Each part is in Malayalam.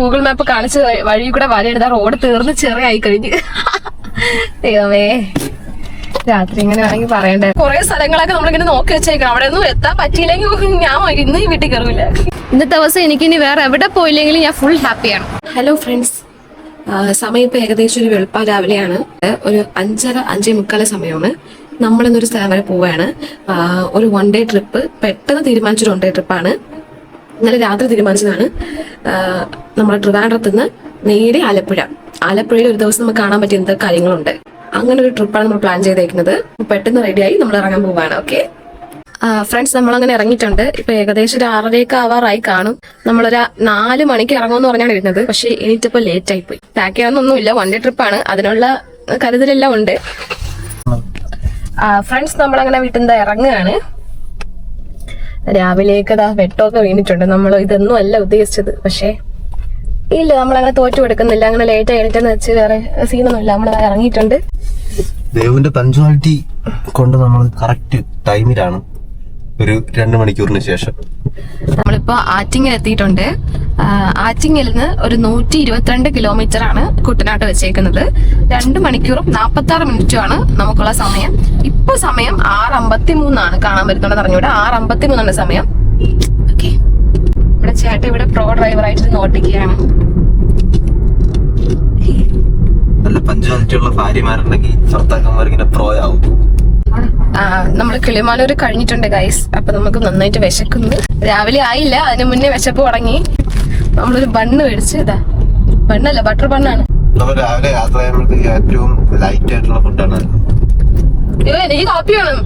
ഗൂഗിൾ മാപ്പ് കാണിച്ച് വഴി കൂടെ വരയെടുത്ത റോഡ് തീർന്ന് ചെറിയായി കഴിഞ്ഞ്. ദൈവമേ. രാത്രി ഇങ്ങനെ വേണമെങ്കിൽ പറയണ്ടേ. കുറെ സ്ഥലങ്ങളൊക്കെ നമ്മളിങ്ങനെ നോക്കി വെച്ചേക്കണം. അവിടെ ഒന്നും എത്താൻ പറ്റിയില്ലെങ്കിൽ ഞാൻ ഇന്ന് ഈ വീട്ടിൽ കയറില്ല ഇന്നത്തെ ദിവസം എനിക്കിനി വേറെ എവിടെ പോയില്ലെങ്കിലും ഞാൻ ഫുൾ ഹാപ്പിയാണ് ഹലോ ഫ്രണ്ട്സ് സമയം ഇപ്പൊ ഏകദേശം ഒരു വെളുപ്പ രാവിലെയാണ്. ഒരു അഞ്ചര അഞ്ചേ മുക്കാല സമയമാണ്. നമ്മളിന്നൊരു സ്ഥലം വരെ പോവുകയാണ് ഒരു വൺ ഡേ ട്രിപ്പ് പെട്ടെന്ന് തീരുമാനിച്ചൊരു വൺ ഡേ ട്രിപ്പാണ് ഇന്നലെ രാത്രി തീരുമാനിച്ചതാണ് നമ്മൾ ട്രിവാൻഡ്രത്ത് നിന്ന് നേരെ ആലപ്പുഴ. ആലപ്പുഴയിൽ ഒരു ദിവസം നമുക്ക് കാണാൻ പറ്റിയ എന്തൊക്കെ കാര്യങ്ങളുണ്ട്? അങ്ങനെ ഒരു ട്രിപ്പാണ് നമ്മൾ പ്ലാൻ ചെയ്തേക്കുന്നത്. പെട്ടെന്ന് റെഡിയായി നമ്മൾ ഇറങ്ങാൻ പോവാണ് ഓക്കെ ഫ്രണ്ട്സ് നമ്മൾ അങ്ങനെ ഇറങ്ങിയിട്ടുണ്ട്. ഇപ്പൊ ഏകദേശം ഒരു ആറരയൊക്കെ ആവാറായി കാണും. നമ്മളൊരു നാല് മണിക്ക് ഇറങ്ങുമെന്ന് പറഞ്ഞാണ് ഇരുന്നത്. പക്ഷെ എനിക്കിപ്പോ ലേറ്റ് ആയി പോയി. പാക്ക് ചെയ്യാനൊന്നുമില്ല വൺ ഡേ ട്രിപ്പാണ് അതിനുള്ള കരുതലെല്ലാം ഉണ്ട്. ഫ്രണ്ട്സ് നമ്മളങ്ങനെ വീട്ടിൽ നിന്ന് ഇറങ്ങുകയാണ്. രാവിലേക്ക് ആ വെട്ടമൊക്കെ വീണിട്ടുണ്ട്. നമ്മൾ ഇതൊന്നും അല്ല ഉദ്ദേശിച്ചത്. പക്ഷേ ഇല്ല നമ്മൾ അങ്ങനെ തോറ്റു കൊടുക്കുന്നില്ല. അങ്ങനെ ലേറ്റ് ആയിട്ടെന്ന് വെച്ച് വേറെ സീനൊന്നും ഇല്ല നമ്മൾ ഇറങ്ങിയിട്ടുണ്ട്. ദേവിന്റെ പഞ്ച്വാലിറ്റി കൊണ്ട് നമ്മൾ കറക്റ്റ് ടൈമിലാണ് ഒരു രണ്ട് മണിക്കൂറിന് ശേഷം. നമ്മളിപ്പോ ആറ്റിങ്ങിൽ എത്തിയിട്ടുണ്ട്. ആറ്റിങ്ങൽ നിന്ന് ഒരു നൂറ്റി ഇരുപത്തിരണ്ട് കിലോമീറ്റർ ആണ് കുട്ടനാട്ട് വെച്ചേക്കുന്നത്. രണ്ട് മണിക്കൂറും നാൽപ്പത്തി ആറ് മിനിറ്റും ആണ് നമുക്കുള്ള സമയം. ഇപ്പൊ സമയം ആറ് അമ്പത്തി മൂന്നാണ് കാണാൻ പറ്റുന്നത് അറിഞ്ഞൂടെ ആറ് അമ്പത്തി മൂന്നാണ് സമയം. ഓക്കെ ഇവിടെ ചേട്ടൻ ഇവിടെ പ്രോ ഡ്രൈവർ ആയിട്ട് നോട്ടിക്കുകയാണ് നല്ല കിളിമാലൂര് ഉള്ള ഭാര്യമാരുണ്ടെങ്കിൽ ഭർത്താക്കന്മാർ ഇങ്ങനെ പ്രോ ആവും. നമ്മൾ കഴിഞ്ഞിട്ടുണ്ട് ഗൈസ് അപ്പൊ നമുക്ക് നന്നായിട്ട് വിശക്കുന്നു. രാവിലെ ആയില്ല അതിന് മുന്നേ വിശപ്പ് തുടങ്ങി. നമ്മളൊരു ബണ്ണ് മേടിച്ച് ഇതാ. ബണ്ണല്ല ബട്ടർ ബണ്ണാണ്. നമ്മൾ രാവിലെ യാത്ര ചെയ്യുമ്പോഴത്തേക്ക് ഏറ്റവും ലൈറ്റ് ആയിട്ടുള്ള ഫുഡാണ് അയ്യോ എനിക്ക് കാപ്പി വേണം.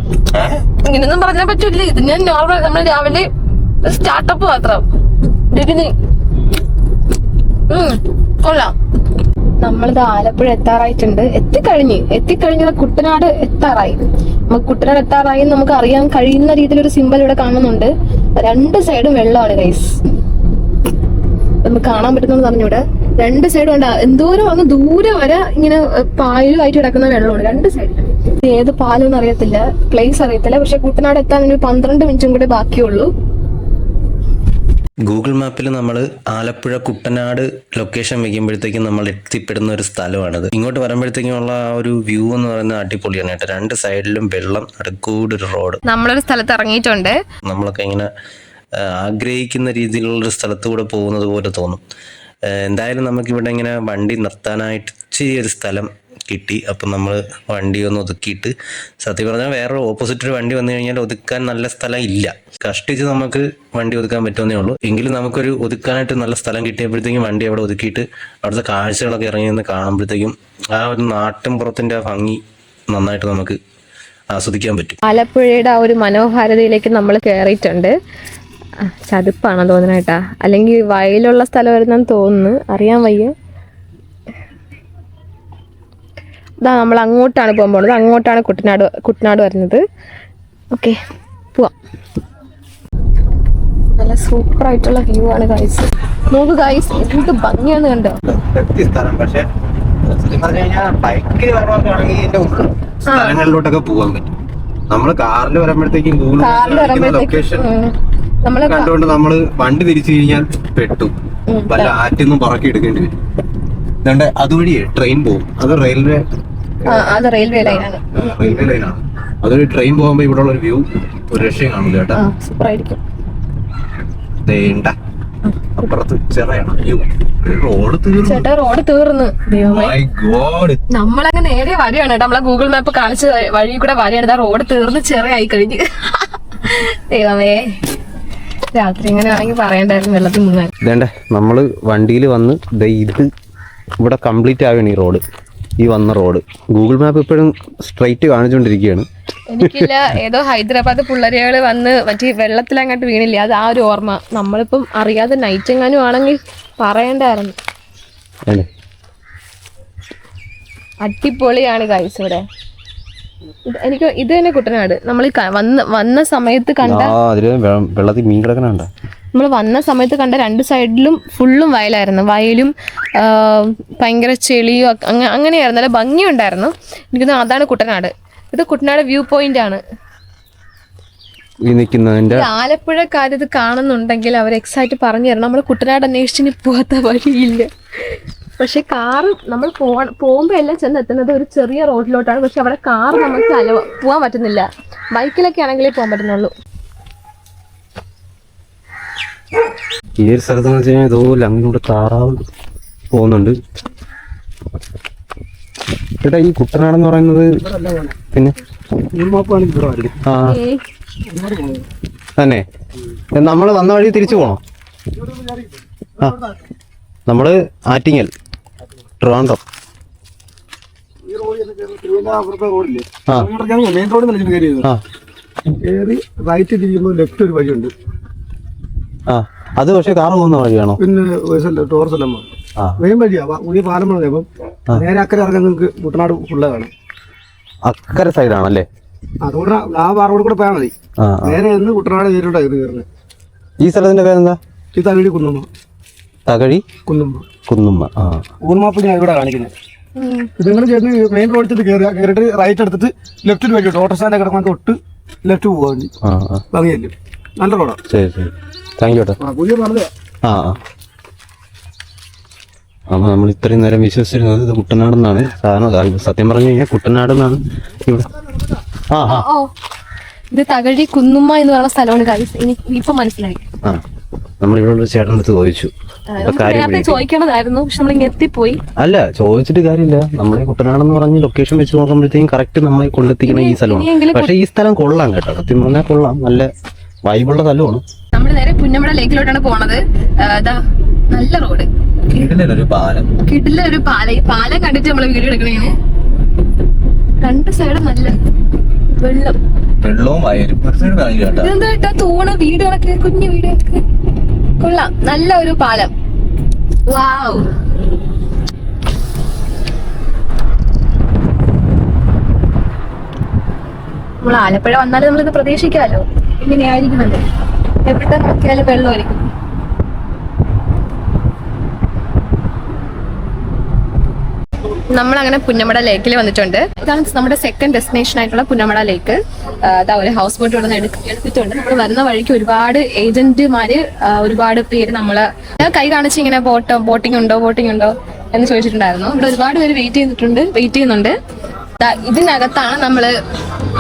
ഇങ്ങനൊന്നും പറഞ്ഞാൽ പറ്റൂല. ഇത് ഞാൻ നോർമൽ നമ്മൾ രാവിലെ സ്റ്റാർട്ടപ്പ് മാത്രം. ബിഗിനിങ് കൊള്ളാം. നമ്മളിത് ആലപ്പുഴ എത്താറായിട്ടുണ്ട്. എത്തിക്കഴിഞ്ഞ് എത്തിക്കഴിഞ്ഞ കുട്ടനാട് എത്താറായി. നമുക്ക് കുട്ടനാട് എത്താറായി നമുക്ക് അറിയാൻ കഴിയുന്ന രീതിയിൽ ഒരു സിമ്പൽ ഇവിടെ കാണുന്നുണ്ട്. രണ്ട് സൈഡും വെള്ളമാണ് ഗൈസ് നമുക്ക് കാണാൻ പറ്റുന്നത് പറഞ്ഞൂടെ. രണ്ട് സൈഡും ഉണ്ട് എന്തോരം അങ്ങ് ദൂരെ വരെ ഇങ്ങനെ പായലുമായിട്ട് കിടക്കുന്ന വെള്ളമാണ്. രണ്ട് സൈഡിൽ ഏത് പാലം അറിയത്തില്ല. പ്ലേസ് അറിയത്തില്ല. പക്ഷെ കുട്ടനാട് എത്താൻ ഒരു പന്ത്രണ്ട് മിനിറ്റും കൂടെ ബാക്കിയുള്ളൂ. ഗൂഗിൾ മാപ്പിൽ നമ്മൾ ആലപ്പുഴ കുട്ടനാട് ലൊക്കേഷൻ വയ്ക്കുമ്പോഴത്തേക്കും നമ്മൾ എത്തിപ്പെടുന്ന ഒരു സ്ഥലമാണിത്. ഇങ്ങോട്ട് വരുമ്പോഴത്തേക്കുമുള്ള ആ ഒരു വ്യൂ എന്ന് പറയുന്നത് അടിപൊളിയാണ് കേട്ടോ. രണ്ട് സൈഡിലും വെള്ളം നടുക്കൂടെ ഒരു റോഡ് നമ്മളൊരു സ്ഥലത്ത് ഇറങ്ങിയിട്ടുണ്ട്. നമ്മളൊക്കെ ഇങ്ങനെ ആഗ്രഹിക്കുന്ന രീതിയിലുള്ള ഒരു സ്ഥലത്തൂടെ പോകുന്നത് പോലെ തോന്നും. എന്തായാലും നമുക്കിവിടെ ഇങ്ങനെ വണ്ടി നിർത്താനായിട്ട് ചെറിയൊരു സ്ഥലം കിട്ടി. അപ്പം നമ്മൾ വണ്ടി ഒന്ന് ഒതുക്കിയിട്ട് സത്യം പറഞ്ഞാൽ വേറെ ഓപ്പോസിറ്റ് ഒരു വണ്ടി വന്നു കഴിഞ്ഞാൽ ഒതുക്കാൻ നല്ല സ്ഥലം ഇല്ല. കഷ്ടിച്ച് നമുക്ക് വണ്ടി ഒതുക്കാൻ പറ്റുമെന്നേ ഉള്ളൂ. എങ്കിലും നമുക്കൊരു ഒതുക്കാനായിട്ട് നല്ല സ്ഥലം കിട്ടിയപ്പോഴത്തേക്കും വണ്ടി അവിടെ ഒതുക്കിയിട്ട് അവിടുത്തെ കാഴ്ചകളൊക്കെ ഇറങ്ങി നിന്ന് കാണുമ്പോഴത്തേക്കും ആ ഒരു നാട്ടിൻ പുറത്തിന്റെ ആ ഭംഗി നന്നായിട്ട് നമുക്ക് ആസ്വദിക്കാൻ പറ്റും. ആലപ്പുഴയുടെ ആ ഒരു മനോഹാരിതയിലേക്ക് നമ്മൾ കയറിയിട്ടുണ്ട് ചതുപ്പാണോ തോന്നുന്നേട്ടാ അല്ലെങ്കിൽ വയലുള്ള സ്ഥലം വരുന്നെന്ന് തോന്നുന്നു. അറിയാൻ വയ്യ. ഇതാ നമ്മൾ അങ്ങോട്ടാണ് പോകാൻ പോകുന്നത് അങ്ങോട്ടാണ് കുട്ടനാട് കുട്ടനാട് വരുന്നത്. ഓക്കെ പോവാം. നല്ല സൂപ്പർ ആയിട്ടുള്ള വ്യൂ ആണ് ഗൈസ് നോക്ക് ഗൈസ് എന്ത് ഭംഗിയാണ് കണ്ടോ? സ്ഥലങ്ങളിലോട്ടൊക്കെ പോകാൻ പറ്റും. നമ്മൾ കാറിൽ വരുമ്പോഴത്തേക്കും ലൊക്കേഷൻ നമ്മൾ കണ്ടുകൊണ്ട് നമ്മൾ വണ്ടി തിരിച്ചു കഴിഞ്ഞാൽ പെട്ടു. വല്ല ആറ്റൊന്നും പറക്കി എടുക്കേണ്ടി വരും. അതുകൊണ്ട് അതുവഴിയേ ട്രെയിൻ പോകും. അത് റെയിൽവേ അത് റെയിൽവേ ലൈനാണ്. റെയിൽവേ ലൈനാണ്. അതൊരു ട്രെയിൻ പോകുമ്പോ ഇവിടെ ഉള്ള ഒരു വ്യൂ ഒരു രക്ഷയും കാണില്ല കേട്ടാ. സൂപ്പർ ആയിരിക്കും വേണ്ട അപ്പുറത്ത് ചേട്ടാ റോഡ് തീർന്നു. നമ്മളങ്ങ് നേരെ വരികയാണ് കേട്ടോ. നമ്മളെ ഗൂഗിൾ മാപ്പ് കാണിച്ച വഴി കൂടെ വരികയാണ്. റോഡ് തീർന്ന് ചെറിയായി കഴിഞ്ഞ്. ദൈവമേ. രാത്രി ഇങ്ങനെ ആണെങ്കിൽ പറയണ്ടായിരുന്നു വെള്ളത്തിൽ മുങ്ങാൻ ഇതേണ്ട നമ്മൾ വണ്ടിയിൽ വന്ന് ഇത് ഇവിടെ കംപ്ലീറ്റ് ആവുകയാണ് ഈ റോഡ്. ഈ വന്ന റോഡ്. ഗൂഗിൾ മാപ്പ് ഇപ്പോഴും സ്ട്രൈറ്റ് കാണിച്ചുകൊണ്ടിരിക്കുകയാണ്. എനിക്കില്ല ഏതോ ഹൈദരാബാദ് പിള്ളേരുകൾ വന്ന് മറ്റേ വെള്ളത്തിൽ അങ്ങോട്ട് വീണില്ലേ? അത് ആ ഒരു ഓർമ്മ. നമ്മളിപ്പം അറിയാതെ നൈറ്റ് എങ്ങാനും ആണെങ്കിൽ പറയണ്ടായിരുന്നു. അടിപൊളിയാണ് ഗൈസ് ഇവിടെ. എനിക്ക് ഇത് തന്നെ കുട്ടനാട്. നമ്മൾ വന്ന വന്ന സമയത്ത് കണ്ട വെള്ളത്തിൽ മീൻ കിടക്കണുണ്ട്. നമ്മൾ വന്ന സമയത്ത് കണ്ട രണ്ട് സൈഡിലും ഫുള്ളും വയലായിരുന്നു. വയലും ഭയങ്കര ചെളിയും അങ്ങനെയായിരുന്നു. നല്ല ഭംഗിയുണ്ടായിരുന്നു. എനിക്ക് അതാണ് കുട്ടനാട്. ഇത് കുട്ടനാട് വ്യൂ പോയിന്റ് ആണ്. ആലപ്പുഴക്കാർ ഇത് കാണുന്നുണ്ടെങ്കിൽ അവർ എക്സൈറ്റ് പറഞ്ഞു തരണം. നമ്മൾ കുട്ടനാട് അന്വേഷിച്ചിന് പോകാത്ത വഴിയില്ല. പക്ഷെ കാറ് നമ്മൾ പോവാൻ പോകുമ്പോൾ എല്ലാം ചെന്ന് എത്തുന്നത് ഒരു ചെറിയ റോഡിലോട്ടാണ്. പക്ഷെ അവിടെ കാർ നമുക്ക് അലവ പോകാൻ പറ്റുന്നില്ല. ബൈക്കിലൊക്കെ ആണെങ്കിലേ പോകാൻ പറ്റുന്നുള്ളൂ. ഈ ഒരു സ്ഥലത്ത് വെച്ച് കഴിഞ്ഞാൽ ഇതുപോലെ അങ്ങോട്ട് താറാവ് പോകുന്നുണ്ട്. ചേട്ടാ ഈ കുട്ടനാടെന്ന് പറയുന്നത് പിന്നെ? ആ. തന്നെ. നമ്മൾ വന്ന വഴി തിരിച്ചു പോണോ? ആ. നമ്മൾ ആറ്റിങ്ങൽ. ട്രിവാൻഡ്രം. ആ. മെയിൻ റോഡിൽ നിന്ന് കയറിയത്. ആ. കയറി റൈറ്റ് ലെഫ്റ്റ് ഒരു വഴിയുണ്ട്. ആ. അത് പക്ഷെ കാറ് പോകുന്ന വഴിയാണോ? പിന്നെ വയസ്സല്ല എല്ലാം മെയിൻ വഴിയാ വ- പുതിയ പാലം പണിത് അപ്പം നേരെ അക്കരെ ഇറങ്ങാൻ നിങ്ങൾക്ക് കുട്ടനാട് ഫുള്ള് കാണാം അക്കരെ സൈഡാണല്ലേ അതുകൊണ്ട് ആ പാറോട് കൂടെ പോയാൽ മതി. നേരെ ഇന്ന് കുട്ടനാട് കയറുന്നത്. ഈ സ്ഥലത്തിന്റെ പേരെന്താ? ഈ തലയിടി കുന്നുമ്മ. തകഴി കുന്നുമ്മ കുന്നുമ്മ ആ. ഊർമാപ്പ് ഞാൻ ഇവിടെ കാണിക്കുന്നത്. ഇത് ചേർന്ന് മെയിൻ റോഡിൽ കയറുക കയറിയിട്ട് റൈറ്റ് എടുത്തിട്ട് ലെഫ്റ്റിൽ വഴിയുണ്ട് ഓട്ടോ സ്റ്റാൻഡ് കിടക്കാൻ തൊട്ട് ലെഫ്റ്റ് പോകാൻ വേണ്ടി ഭംഗിയല്ലേ? നല്ല റോഡാണ് ശരി ശരി. താങ്ക് യു ആ പുതിയ ആ ആ. അപ്പൊ നമ്മൾ ഇത്രയും നേരം വിശ്വസിച്ചിരുന്നത് ഇത് കുട്ടനാടെന്നാണ്. സാധനം സത്യം പറഞ്ഞു കഴിഞ്ഞാൽ കുട്ടനാടെന്നാണ് ഇവിടെ. ആ ആ. ഇത് തകഴി കുന്നുമ്മ എന്ന് പറയുന്ന സ്ഥലമാണ് ഇപ്പൊ മനസ്സിലായി. ആ. നമ്മൾ ഇവിടെ ഉള്ള ചേട്ടന്റെ അടുത്ത് ചോദിച്ചു. ചോദിക്കണതായിരുന്നു പക്ഷെ നമ്മൾ എത്തിപ്പോയി. അല്ല ചോദിച്ചിട്ട് കാര്യമില്ല. നമ്മളെ കുട്ടനാടെന്ന് പറഞ്ഞ് ലൊക്കേഷൻ വെച്ച് നോക്കുമ്പോഴത്തേക്കും കറക്റ്റ് നമ്മളെ കൊണ്ടെത്തിക്കുന്ന ഈ സ്ഥലമാണ്. പക്ഷെ ഈ സ്ഥലം കൊള്ളാം കേട്ടോ. സത്യം പറഞ്ഞാൽ കൊള്ളാം. നല്ല വൈബുള്ള സ്ഥലമാണ്. നമ്മൾ നേരെ പുന്നമട ലേക്കിലോട്ടാണ് പോണത്. ദാ നല്ല റോഡ്. ഒരു പാലം. കിടില ഒരു പാലം ഈ പാലം കണ്ടിട്ട് നമ്മൾ വീഡിയോ എടുക്കണേന്. രണ്ട് സൈഡും നല്ല വെള്ളം. വെള്ളവും തൂണ വീടുകളൊക്കെ കുഞ്ഞു വീടുകളൊക്കെ കൊള്ളാം. നല്ല ഒരു പാലം. വാവ്. നമ്മൾ ആലപ്പുഴ വന്നാലും നമ്മളിത് പ്രതീക്ഷിക്കാമല്ലോ ഇങ്ങനെയായിരിക്കുമല്ലോ എവിടെ നോക്കിയാലും വെള്ളമായിരിക്കും. നമ്മൾ അങ്ങനെ പുന്നമട ലേക്കിൽ വന്നിട്ടുണ്ട്. ഇതാണ് നമ്മുടെ സെക്കൻഡ് ഡെസ്റ്റിനേഷൻ ആയിട്ടുള്ള പുന്നമട ലേക്ക്. അതാ ഒരു ഹൗസ് ബോട്ട് ഇവിടെ എടുത്തിട്ടുണ്ട്. നമ്മൾ വരുന്ന വഴിക്ക് ഒരുപാട് ഏജന്റുമാര് ഒരുപാട് പേര് നമ്മൾ കൈ കാണിച്ച് ഇങ്ങനെ ബോട്ടോ ബോട്ടിംഗ് ഉണ്ടോ ബോട്ടിംഗ് ഉണ്ടോ എന്ന് ചോദിച്ചിട്ടുണ്ടായിരുന്നു. ഇവിടെ ഒരുപാട് പേര് വെയിറ്റ് ചെയ്തിട്ടുണ്ട് വെയിറ്റ് ചെയ്യുന്നുണ്ട്. ഇതിനകത്താണ് നമ്മൾ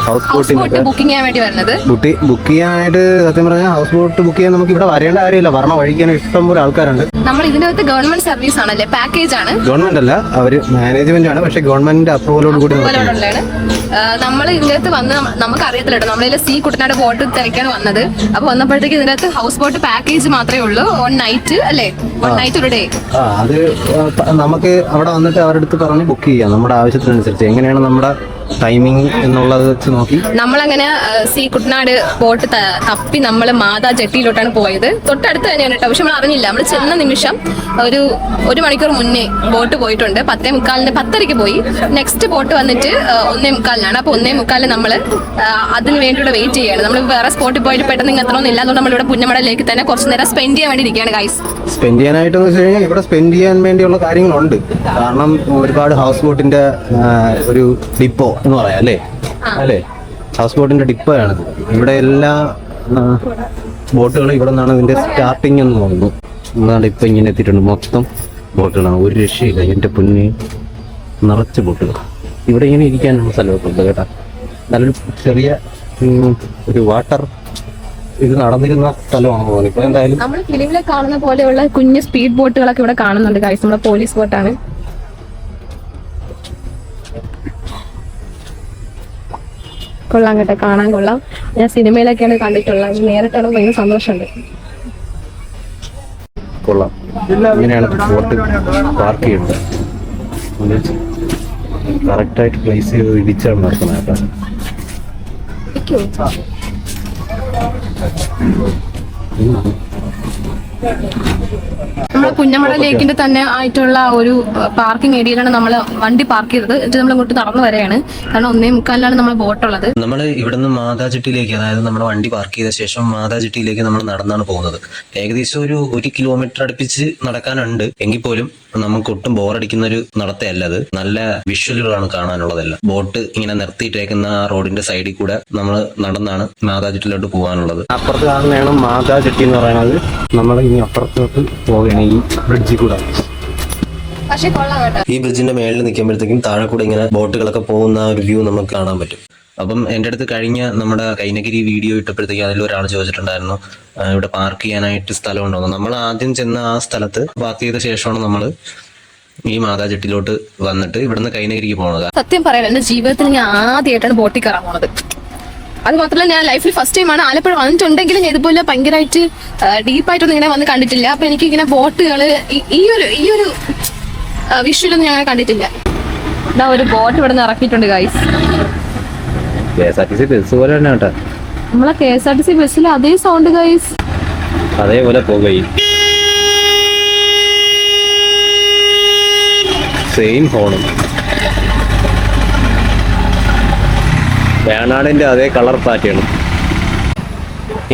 ഹൗസ് ബോട്ട് ബുക്കിംഗ് ചെയ്യാൻ വേണ്ടി വരുന്നത് ബുട്ടി ബുക്ക് ചെയ്യാനായിട്ട് സത്യം പറഞ്ഞാൽ ഹൗസ് ബോട്ട് ബുക്ക് ചെയ്യാൻ നമുക്ക് ഇവിടെ വരേണ്ട കാര്യമില്ല. വർണ വഴിക്കാൻ ഇഷ്ടം പോലെ ആൾക്കാരുണ്ട്. നമ്മൾ ഇതിനകത്ത് അകത്ത് ഗവൺമെന്റ് സർവീസ് ആണല്ലേ? പാക്കേജ് ആണ്. ഗവൺമെന്റ് അല്ല അവർ മാനേജ്മെന്റ് ആണ്. പക്ഷെ ഗവൺമെന്റിന്റെ അപ്രൂവലോട് കൂടി നമ്മൾ ഇതിനകത്ത് വന്ന് നമുക്ക് അറിയത്തില്ല കേട്ടോ. നമ്മളിൽ സി കുട്ടനാട് ബോട്ട് തിരക്കാണ് വന്നത്. അപ്പൊ വന്നപ്പോഴത്തേക്ക് ഇതിനകത്ത് ഹൗസ് ബോട്ട് പാക്കേജ് മാത്രമേ ഉള്ളൂ. വൺ നൈറ്റ് അല്ലേ? വൺ നൈറ്റ് ഒരു ഡേ അത് നമുക്ക് അവിടെ വന്നിട്ട് അവരുടെ അടുത്ത് പറഞ്ഞ് ബുക്ക് ചെയ്യാം. നമ്മുടെ ആവശ്യത്തിനനുസരിച്ച്. എങ്ങനെയാണ് നമ്മുടെ ടൈമിംഗ് എന്നുള്ളത് വെച്ച് നോക്കി. നമ്മളങ്ങനെ സി കുട്ടനാട് ബോട്ട് തപ്പി നമ്മൾ മാതാ ജെട്ടിയിലോട്ടാണ് പോയത്. തൊട്ടടുത്ത് തന്നെയാണ് കേട്ടോ. പക്ഷെ നമ്മൾ അറിഞ്ഞില്ല നമ്മൾ ചെന്ന നിമിഷം ഒരു ഒരു മണിക്കൂർ മുന്നേ ബോട്ട് പോയിട്ടുണ്ട്. പത്തേ മുക്കാലിന് പത്തരയ്ക്ക് പോയി. നെക്സ്റ്റ് ബോട്ട് വന്നിട്ട് ഒന്നേ മുക്കാലിനാണ്. അപ്പൊ ഒന്നേ മുക്കാലിന് നമ്മൾ അതിന് വേണ്ടിയുള്ള വെയിറ്റ് ചെയ്യാണ്. നമ്മൾ വേറെ സ്പോട്ടിൽ പോയിട്ട് പെട്ടെന്ന് ഇങ്ങനെ എത്തണമെന്നില്ല അതുകൊണ്ട് നമ്മളിവിടെ പുന്നമടയിലേക്ക് തന്നെ കുറച്ച് നേരം സ്പെൻഡ് ചെയ്യാൻ വേണ്ടി ഇരിക്കുകയാണ് ഗൈസ് സ്പെൻഡ് ചെയ്യാനായിട്ട് വെച്ച് കഴിഞ്ഞാൽ ഇവിടെ സ്പെൻഡ് ചെയ്യാൻ വേണ്ടിയുള്ള കാര്യങ്ങളുണ്ട്. കാരണം ഒരുപാട് ഹൗസ് ബോട്ടിന്റെ ഒരു ഡിപ്പോ എന്ന് പറയാം അല്ലേ? അല്ലേ? ഹൗസ് ബോട്ടിന്റെ ഡിപ്പോ ആണ് ഇവിടെ എല്ലാ ബോട്ടുകളും ഇവിടെ നിന്നാണ് ഇതിന്റെ സ്റ്റാർട്ടിങ് എന്ന് തോന്നുന്നു. എന്നാണ് ഇപ്പൊ ഇങ്ങനെ എത്തിയിട്ടുണ്ട്. മൊത്തം ബോട്ടുകളാണ് ഒരു രക്ഷയില്ല. എന്റെ പൊന്നി നിറച്ച ബോട്ടുകൾ ഇവിടെ ഇങ്ങനെ ഇരിക്കാനുള്ള സ്ഥലമൊക്കെ ഉണ്ട് കേട്ടാ. നല്ലൊരു ചെറിയ ഒരു വാട്ടർ ഇത് നടന്നിരുന്ന സ്ഥലമാണ് തോന്നുന്നു. ഇപ്പൊ എന്തായാലും നമ്മൾ ഫിലിമിലെ കാണുന്ന പോലെയുള്ള കുഞ്ഞു സ്പീഡ് ബോട്ടുകളൊക്കെ ഇവിടെ കാണുന്നുണ്ട് കാഴ്ച നമ്മുടെ പോലീസ് ബോട്ടാണ് കൊള്ളാം കേട്ടോ കാണാൻ കൊള്ളാം. ഞാൻ സിനിമയിലൊക്കെയാണ് കണ്ടിട്ടുള്ളത്. നേരിട്ടാണ് ഭയങ്കര സന്തോഷമുണ്ട്. കൊള്ളാം. ഇങ്ങനെയാണ് ബോട്ട് പാർക്ക് ചെയ്യുന്നത് കറക്റ്റായിട്ട് പ്ലേസ് ചെയ്ത് ഇടിച്ചാണ് നടക്കുന്നത് കേട്ടോ. നമ്മളെ കുഞ്ഞമ്മട ലേക്കിന്റെ തന്നെ ആയിട്ടുള്ള ഒരു പാർക്കിംഗ് ഏരിയയിലാണ് നമ്മൾ വണ്ടി പാർക്ക് ചെയ്തത്. എന്നിട്ട് നമ്മൾ ഇങ്ങോട്ട് നടന്നു വരെയാണ്. കാരണം ഒന്നേ മുക്കാലിലാണ് നമ്മൾ ബോട്ട് ഉള്ളത് നമ്മൾ ഇവിടുന്ന് മാതാചിട്ടിയിലേക്ക് അതായത് നമ്മുടെ വണ്ടി പാർക്ക് ചെയ്ത ശേഷം മാതാചിട്ടിയിലേക്ക് നമ്മൾ നടന്നാണ് പോകുന്നത്. ഏകദേശം ഒരു ഒരു കിലോമീറ്റർ അടുപ്പിച്ച് നടക്കാനുണ്ട്. എങ്കിൽ പോലും നമുക്ക് ഒട്ടും ബോറടിക്കുന്ന ഒരു നടത്തയല്ല അത്. നല്ല വിഷ്വലുകളാണ് കാണാനുള്ളതെല്ലാം. ബോട്ട് ഇങ്ങനെ നിർത്തിയിട്ടേക്കുന്ന ആ റോഡിന്റെ സൈഡിൽ കൂടെ നമ്മൾ നടന്നാണ് മാതാചിട്ടിലോട്ട് പോകാനുള്ളത്. അപ്പുറത്ത് കാണുന്നതാണ് മാതാ ചെട്ടി എന്ന് പറയുന്നത്. നമ്മൾ ഇനി അപ്പുറത്തോട്ട് പോവുകയാണ് ഈ ബ്രിഡ്ജിൽ കൂടെ. പക്ഷേ കൊള്ളാം കേട്ടോ. ഈ ബ്രിഡ്ജിന്റെ മേളിൽ നിൽക്കുമ്പോഴത്തേക്കും താഴെ കൂടെ ഇങ്ങനെ ബോട്ടുകളൊക്കെ പോകുന്ന ഒരു വ്യൂ നമുക്ക് കാണാൻ പറ്റും. അപ്പം എന്റെ അടുത്ത് കഴിഞ്ഞ നമ്മുടെ കൈനഗിരി വീഡിയോ ഇട്ടപ്പോഴത്തേക്ക് അതിൽ ഒരാൾ ചോദിച്ചിട്ടുണ്ടായിരുന്നു ഇവിടെ പാർക്ക് ചെയ്യാനായിട്ട് സ്ഥലം ഉണ്ടോന്ന് നമ്മൾ ആദ്യം ചെന്ന ആ സ്ഥലത്ത് പാർക്ക് ചെയ്ത ശേഷമാണ് നമ്മൾ ഈ മാതാചെട്ടിലോട്ട് വന്നിട്ട് ഇവിടുന്ന് കൈനഗിരിക്ക് പോണത്. സത്യം പറയാൻ എന്റെ ജീവിതത്തിൽ ഞാൻ ആദ്യമായിട്ടാണ് ബോട്ടിൽ കയറാൻ പോണത്. അത് മാത്രമല്ല ഞാൻ ലൈഫിൽ ഫസ്റ്റ് ടൈമാണ് ആലപ്പുഴ വന്നിട്ടുണ്ടെങ്കിലും ഞാൻ ഇതുപോലെ ഭയങ്കരമായിട്ട് ഡീപ്പായിട്ടൊന്നും ഇങ്ങനെ വന്ന് കണ്ടിട്ടില്ല. അപ്പൊ എനിക്ക് ഇങ്ങനെ ബോട്ടുകൾ ഈ ഒരു ഈ ഒരു വിഷ്വലൊന്നും ഞാൻ കണ്ടിട്ടില്ല. ഇതാ ഒരു ബോട്ട് ഇവിടെ നിന്ന് ഇറക്കിയിട്ടുണ്ട് ഗൈസ് നമ്മളെ K S R T C ബസ്സിൽ അതേ സൗണ്ട് ഗൈസ് അതേപോലെ പോകുകയും സെയിം ഫോണും വേണാടിന്റെ അതേ കളർ പാറ്റേൺ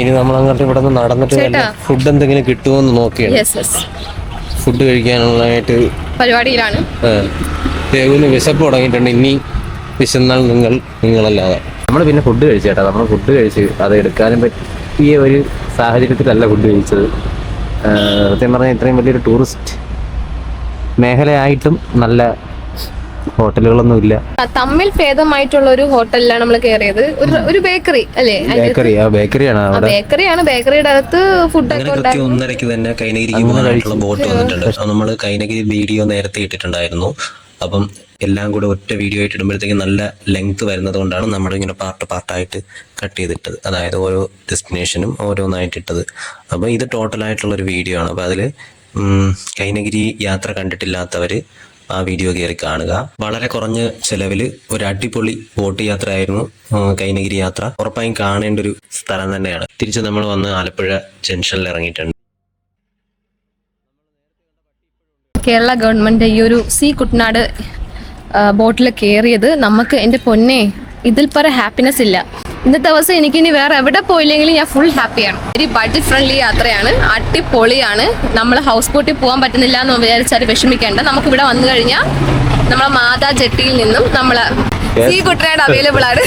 ഇനി നമ്മൾ അങ്ങോട്ട് ഇവിടെ നിന്ന് നടന്നിട്ട് ഫുഡ് എന്തെങ്കിലും കിട്ടുമോന്ന് നോക്കിയാണ് ഫുഡ് കഴിക്കാനുള്ളതായിട്ട് പരിപാടിയിലാണ്. രഘുവിന് വിശപ്പ് തുടങ്ങിയിട്ടുണ്ട്. ഇനി വിശന്നാൽ നിങ്ങൾ നിങ്ങളല്ലാതെ. നമ്മൾ പിന്നെ ഫുഡ് കഴിച്ചു ചേട്ടാ. നമ്മൾ ഫുഡ് കഴിച്ച് അത് എടുക്കാനും പറ്റിയ ഒരു സാഹചര്യത്തിലല്ല ഫുഡ് കഴിച്ചത്. സത്യം പറഞ്ഞാൽ ഇത്രയും വലിയൊരു ടൂറിസ്റ്റ് മേഖലയായിട്ടും നല്ല ഹോട്ടലുകളൊന്നും ഇല്ല. തമ്മിൽ ഭേദമായിട്ടുള്ള ഒരു ഹോട്ടലിലാണ് നമ്മൾ കയറിയത് ഒരു ബേക്കറി അല്ലേ? ബേക്കറി ആ ബേക്കറിയാണ് അവിടെ. ബേക്കറിയാണ്. ബേക്കറിയുടെ അകത്ത് ഫുഡൊക്കെ അങ്ങനെ കൃത്യം ഒന്നരയ്ക്ക് തന്നെ കൈനഗിരിക്ക് പോകാനായിട്ടുള്ള ബോട്ട് വന്നിട്ടുണ്ട്. നമ്മൾ കൈനഗിരി വീഡിയോ നേരത്തെ ഇട്ടിട്ടുണ്ടായിരുന്നു. അപ്പം എല്ലാം കൂടെ ഒറ്റ വീഡിയോ ആയിട്ട് ഇടുമ്പോഴത്തേക്ക് നല്ല ലെങ്ത് വരുന്നത് കൊണ്ടാണ് നമ്മൾ ഇങ്ങനെ പാർട്ട് പാർട്ടായിട്ട് കട്ട് ചെയ്തിട്ടത്. അതായത് ഓരോ ഡെസ്റ്റിനേഷനും ഓരോന്നായിട്ട് ഇട്ടത്. അപ്പോൾ ഇത് ടോട്ടലായിട്ടുള്ള ഒരു വീഡിയോ ആണ്. അപ്പോൾ അതിൽ കൈനഗിരി യാത്ര കണ്ടിട്ടില്ലാത്തവർ ആ വീഡിയോ കയറി കാണുക. വളരെ കുറഞ്ഞ ചെലവിൽ ഒരു അടിപൊളി ബോട്ട് യാത്രയായിരുന്നു കൈനഗിരി യാത്ര. ഉറപ്പായും കാണേണ്ട ഒരു സ്ഥലം തന്നെയാണ്. തിരിച്ച് നമ്മൾ വന്ന് ആലപ്പുഴ ജംഗ്ഷനിൽ ഇറങ്ങിയിട്ടുണ്ട്. കേരള ഗവൺമെന്റ് ഈ ഒരു സി കുട്ടനാട് ബോട്ടിൽ കയറിയത് നമുക്ക് എന്റെ പൊന്നെ ഇതിൽ പറ ഹാപ്പിനെസ് ഇല്ല. ഇന്നത്തെ ദിവസം എനിക്ക് ഇനി വേറെ എവിടെ പോയില്ലെങ്കിലും ഞാൻ ഫുൾ ഹാപ്പിയാണ് ഒരു ബഡ്ജറ്റ് ഫ്രണ്ട്ലി യാത്രയാണ്. അടിപൊളിയാണ്. നമ്മൾ ഹൗസ് ബോട്ടിൽ പോകാൻ പറ്റുന്നില്ല എന്ന് വിചാരിച്ചാൽ വിഷമിക്കേണ്ട. നമുക്ക് ഇവിടെ വന്നു കഴിഞ്ഞാൽ നമ്മളെ മാതാ ജെട്ടിയിൽ നിന്നും നമ്മളെ സീ കുട്ടനാട് അവൈലബിൾ ആണ്.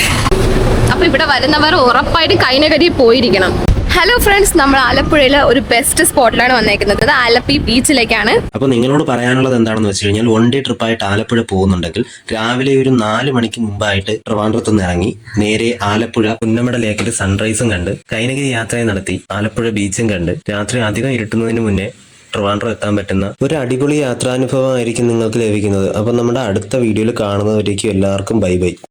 അപ്പൊ ഇവിടെ വരുന്നവർ ഉറപ്പായിട്ട് കൈനകരി പോയിരിക്കണം. ഹലോ ഫ്രണ്ട്സ് നമ്മൾ ആലപ്പുഴയിലെ ഒരു ബെസ്റ്റ് സ്പോട്ടിലാണ് വന്നേക്കുന്നത്. അത് ആലപ്പി ബീച്ചിലേക്കാണ്. അപ്പോൾ നിങ്ങളോട് പറയാനുള്ളത് എന്താണെന്ന് വെച്ച് കഴിഞ്ഞാൽ വൺ ഡേ ട്രിപ്പ് ആയിട്ട് ആലപ്പുഴ പോകുന്നുണ്ടെങ്കിൽ രാവിലെ ഒരു നാല് മണിക്ക് മുമ്പായിട്ട് ട്രിവാൻഡ്രത്ത് നിന്ന് ഇറങ്ങി നേരെ ആലപ്പുഴ പുന്നമട ലേക്കിൽ സൺറൈസും കണ്ട് കൈനഗിരി യാത്രയും നടത്തി ആലപ്പുഴ ബീച്ചും കണ്ട് രാത്രി അധികം ഇരുട്ടുന്നതിന് മുന്നേ ട്രിവാൻഡ്രം എത്താൻ പറ്റുന്ന ഒരു അടിപൊളി യാത്രാനുഭവമായിരിക്കും നിങ്ങൾക്ക് ലഭിക്കുന്നത്. അപ്പം നമ്മുടെ അടുത്ത വീഡിയോയിൽ കാണുന്നവരേക്കും എല്ലാവർക്കും ബൈ ബൈ